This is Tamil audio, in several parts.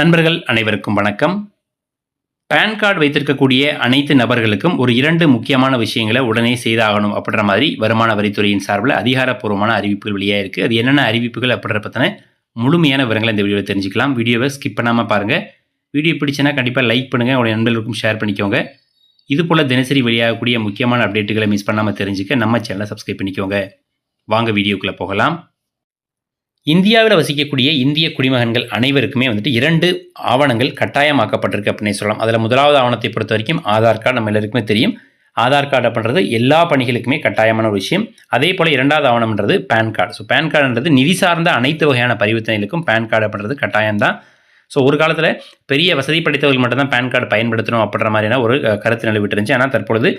நண்பர்கள் அனைவருக்கும் வணக்கம். பேன் கார்டு வைத்திருக்கக்கூடிய அனைத்து நபர்களுக்கும் ஒரு இரண்டு முக்கியமான விஷயங்களை உடனே செய்தாகணும் அப்படின்ற மாதிரி வருமான வரித்துறையின் சார்பில் அதிகாரப்பூர்வமான அறிவிப்புகள் வெளியாக இருக்குது அது என்னென்ன அறிவிப்புகள் அப்படின்ற பற்றின முழுமையான விவரங்களை இந்த வீடியோவில் தெரிஞ்சுக்கலாம். வீடியோவை ஸ்கிப் பண்ணாமல் பாருங்கள் வீடியோ பிடிச்சுன்னா கண்டிப்பாக லைக் பண்ணுங்கள் உங்களுடைய நண்பர்களுக்கும் ஷேர் பண்ணிக்கோங்க. இது போல் தினசரி வெளியாகக்கூடிய முக்கியமான அப்டேட்டுகளை மிஸ் பண்ணாமல் தெரிஞ்சுக்க நம்ம சேனலை சப்ஸ்கிரைப் பண்ணிக்கோங்க. வாங்க வீடியோக்குள்ளே போகலாம். இந்தியாவில் வசிக்கக்கூடிய இந்திய குடிமகன்கள் அனைவருக்குமே வந்துட்டு இரண்டு ஆவணங்கள் கட்டாயமாக்கப்பட்டிருக்கு அப்படின்னு சொல்லலாம். அதில் முதலாவது ஆவணத்தை பொறுத்த வரைக்கும் ஆதார் கார்டு நம்ம எல்லாருக்குமே தெரியும். ஆதார் கார்டு அப்படின்றது எல்லா பணிகளுக்குமே கட்டாயமான ஒரு விஷயம். அதே போல் இரண்டாவது ஆவணம்ன்றது பேன் கார்டு ஸோ பேன் கார்டுன்றது நிதி சார்ந்த அனைத்து வகையான பரிவர்த்தனைகளுக்கும் பேன் கார்டு அப்படின்றது கட்டாயம்தான். ஸோ ஒரு காலத்தில் பெரிய வசதி படைத்தவர்கள் மட்டும்தான் பேன் கார்டு பயன்படுத்தணும் அப்படின்ற மாதிரியான ஒரு கருத்து நிலவிட்டு இருந்துச்சு. ஆனால் தற்பொழுது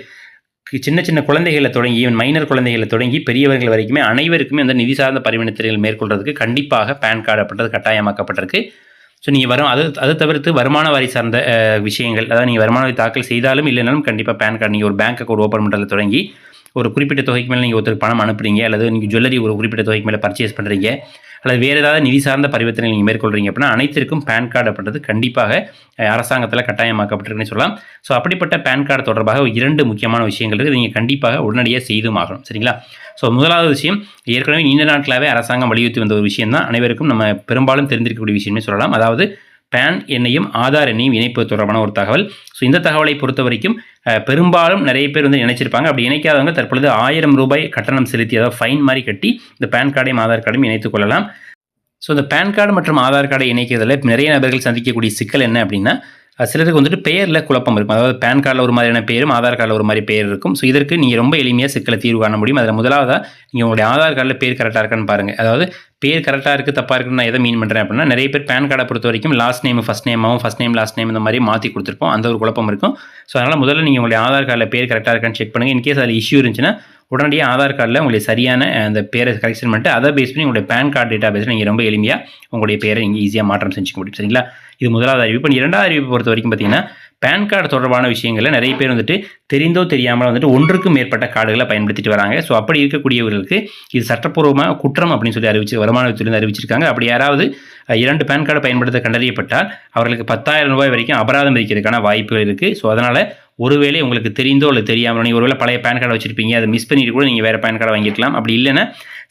சின்ன சின்ன குழந்தைகளை தொடங்கி ஈவன் மைனர் குழந்தைகளை தொடங்கி பெரியவர்கள் வரைக்குமே அனைவருக்குமே வந்து நிதி சார்ந்த பரிவர்த்தனைகள் மேற்கொள்றதுக்கு கண்டிப்பாக பேன் கார்டு அப்படின்றது கட்டாயமாக்கப்பட்டிருக்கு. ஸோ நீங்கள் வரும் அது அதை தவிர்த்து வருமான வரி சார்ந்த விஷயங்கள் அதாவது நீங்கள் வருமான வரி தாக்கல் செய்தாலும் இல்லைனாலும் கண்டிப்பாக பேன் கார்டு நீங்கள் ஒரு பேங்க் அக்கௌண்ட் ஓப்பன் பண்ணுறதுல தொடங்கி ஒரு குறிப்பிட்ட தொகைக்கு மேலே நீங்கள் ஒருத்தருக்கு பணம் அனுப்புறீங்க அல்லது நீங்கள் ஜுவல்லரி ஒரு குறிப்பிட்ட தொகைக்கு மேலே பர்ச்சேஸ் பண்ணுறீங்க அல்லது வேறு ஏதாவது நிதி சார்ந்த பரிவர்த்தனை நீங்கள் மேற்கொள்கிறீங்க அப்படின்னா அனைத்திற்கும் பேன் கார்டு அப்படின்றது கண்டிப்பாக அரசாங்கத்தில் கட்டாயமாக்கப்பட்டிருக்குன்னு சொல்லலாம். ஸோ அப்படிப்பட்ட பேன் கார்டு தொடர்பாக இரண்டு முக்கியமான விஷயங்கள் இருக்குது. நீங்கள் கண்டிப்பாக உடனடியாக செய்தும் ஆகணும். சரிங்களா? ஸோ முதலாவது விஷயம் ஏற்கனவே நீண்ட நாட்களாகவே அரசாங்கம் வலியுறுத்தி வந்த ஒரு விஷயம் தான். அனைவருக்கும் நம்ம பெரும்பாலும் தெரிந்திருக்கக்கூடிய விஷயமே சொல்லலாம். அதாவது பேன் எண்ணையும் ஆதார் எண்ணையும் இணைப்பு தொடர்பான ஒரு தகவல். ஸோ இந்த தகவலை பொறுத்த வரைக்கும் பெரும்பாலும் நிறைய பேர் வந்து இணைச்சிருப்பாங்க அப்படி இணைக்காதவங்க தற்பொழுது ஆயிரம் ரூபாய் கட்டணம் செலுத்தி அதாவது ஃபைன் மாதிரி கட்டி இந்த பேன் கார்டையும் ஆதார் கார்டையும் இணைத்துக் கொள்ளலாம். ஸோ இந்த பேன் கார்டு மற்றும் ஆதார் கார்டை இணைக்கிறதுல நிறைய நபர்கள் சந்திக்கக்கூடிய சிக்கல் என்ன அப்படின்னா சிலருக்கு வந்துட்டு பெயரில் குழப்பம் இருக்கும். அதாவது பேன் கார்டில் ஒரு மாதிரியான பேரும் ஆதார் கார்டில் ஒரு மாதிரி பேர் இருக்கும். ஸோ இதற்கு நீங்கள் ரொம்ப எளிமையாக சிக்கலை தீர்வு காண முடியும். அதில் முதலாவதாக நீங்கள் உங்களுடைய ஆதார் கார்டில் பேர் கரெக்டாக இருக்கான்னு பாருங்கள் அதாவது பேர் கரெக்டாக இருக்குது தப்பாக இருக்குன்னு நான் எதை மீன் பண்ணுறேன் அப்படின்னா நிறைய பேர் பேன் கார்டை பொறுத்த வரைக்கும் லாஸ்ட் நேம் ஃபஸ்ட் நேமாவும் ஃபஸ்ட் நேம் லாஸ்ட் நேம் இந்த மாதிரி மாற்றி கொடுத்துருப்போம். அந்த ஒரு குழப்பம் இருக்கும். ஸோ அதனால் முதல்ல நீங்கள் உங்களுடைய ஆதார் கார்டில் பேர் கரெக்டாக இருக்கான்னு செக் பண்ணுங்கள் இன்கேஸ் அதில் இஷ்யூ இருந்துச்சுன்னா உடனடியாக ஆதார் கார்டில் உங்களுடைய சரியான அந்த பேரை கரெக்ஷன் பண்ணிட்டு அதை பேஸ் பண்ணி உங்களுடைய பேன் கார்டு டேட்டா பேஸில் நீங்கள் ரொம்ப எளிமையாக உங்களுடைய பேரை நீங்கள் ஈஸியாக மாற்றம் செஞ்சுக்க முடியும். சரிங்களா? இது முதலாவது அறிவிப்பு. இப்போ இரண்டாவது அறிவிப்பு பொறுத்த வரைக்கும் பார்த்தீங்கன்னா பேன் கார்டு தொடர்பான விஷயங்களில் நிறைய பேர் வந்துட்டு தெரிந்தோ தெரியாமல் வந்துட்டு ஒன்றுக்கும் மேற்பட்ட கார்டுகளை பயன்படுத்திட்டு வராங்க. ஸோ அப்படி இருக்கக்கூடியவர்களுக்கு இது சட்டப்பூர்வமாக குற்றம் அப்படின்னு சொல்லி அறிவிச்சு வருமான அறிவிச்சிருக்காங்க. அப்படி யாராவது இரண்டு பேன் கார்டு பயன்படுத்த கண்டறியப்பட்டால் அவர்களுக்கு பத்தாயிரம் ரூபாய் வரைக்கும் அபராதம் விதிக்கிறதுக்கான வாய்ப்புகள் இருக்குது ஸோ அதனால் ஒருவேளை உங்களுக்கு தெரிந்தோ இல்லை தெரியாமல் நீங்கள் ஒருவேளை பழைய பேன் கார்டு வச்சிருப்பீங்க அதை மிஸ் பண்ணிட்டு கூட நீங்கள் வேறு பேன் கார்டை வாங்கிக்கலாம். அப்படி இல்லைன்னா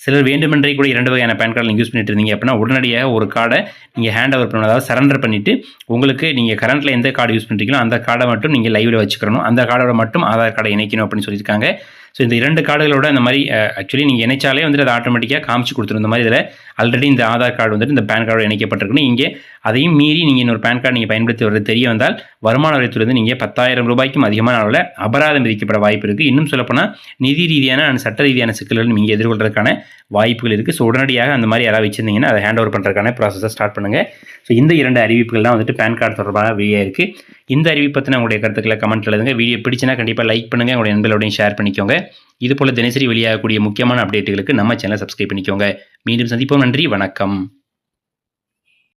சிலர் வேண்டுமென்றே கூட இரண்டு வகையான பேன் கார்டு நீங்கள் யூஸ் பண்ணிட்டு இருந்தீங்க அப்படின்னா உடனடியாக ஒரு கார்டை நீங்கள் ஹேண்ட் ஓவர் பண்ணணும். அதாவது சரண்டர் பண்ணிவிட்டு உங்களுக்கு நீங்கள் கரண்ட்டில் எந்த கார்டு யூஸ் பண்ணுறீங்களோ அந்த கார்டை மட்டும் நீங்கள் லைவில் வச்சுக்கணும். அந்த கார்டோட மட்டும் ஆதார் கார்டை இணைக்கணும் அப்படின்னு சொல்லியிருக்காங்க. ஸோ இந்த இரண்டு கார்டுகளோட இந்த மாதிரி ஆக்சுவலி நீங்கள் இணைச்சாலே வந்துட்டு அதை ஆட்டோமேட்டிக்காக காமிச்சு கொடுத்துரும். இந்த மாதிரி இதில் ஆல்ரெடி இந்த ஆதார் கார்டு வந்துட்டு இந்த பேன் கார்டு இணைக்கப்பட்டிருக்குன்னு இங்கே அதையும் மீறி நீங்கள் இன்னொரு பேன் கார்டு நீங்கள் பயன்படுத்தி வர்றது தெரிய வந்தால் வருமான வரித்துறையிலிருந்து நீங்கள் பத்தாயிரம் ரூபாய்க்கும் அதிகமான அளவில் அபராதம் விதிக்கப்பட வாய்ப்பு இருக்குது இன்னும் சொல்லப்போனால் நிதி ரீதியான அண்ட் சட்ட ரீதியான சிக்கல்கள் நீங்கள் எதிர்கொள்றதுக்கான வாய்ப்புகள் இருக்குது ஸோ உடனடியாக அந்த மாதிரி யாராவது வச்சிருந்தீங்கன்னா அதை ஹேண்ட் ஓவர் பண்ணுறதுக்கான ப்ராசஸை ஸ்டார்ட் பண்ணுங்கள் ஸோ இந்த இரண்டு அறிவிப்புகள் தான் வந்துட்டு பேன் கார்டு தொடர்பாக வெளியே இருக்குது இந்த அறிவிப்பு பற்றின உங்களுடைய கருத்துக்களை கமெண்ட் எழுதுங்க. வீடியோ பிடிச்சினா கண்டிப்பாக லைக் பண்ணுங்கள் உங்களுடைய நண்பர்களோடையும் ஷேர் பண்ணிக்கோங்க. இதுபோல் தினசரி வெளியாகக்கூடிய முக்கியமான அப்டேட்டுகளுக்கு நம்ம சேனலை சப்ஸ்கிரைப் பண்ணிக்கோங்க. மீண்டும் சந்திப்போம். நன்றி. வணக்கம்.